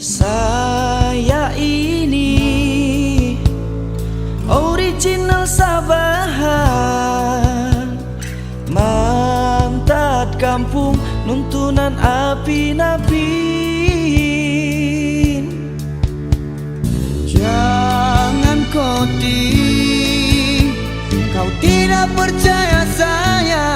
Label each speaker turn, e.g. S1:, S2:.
S1: Saya ini original Sabahan. Mantat kampung nuntunan api-napi
S2: Jangan kau
S1: di Kau
S2: tidak
S1: percaya
S2: saya.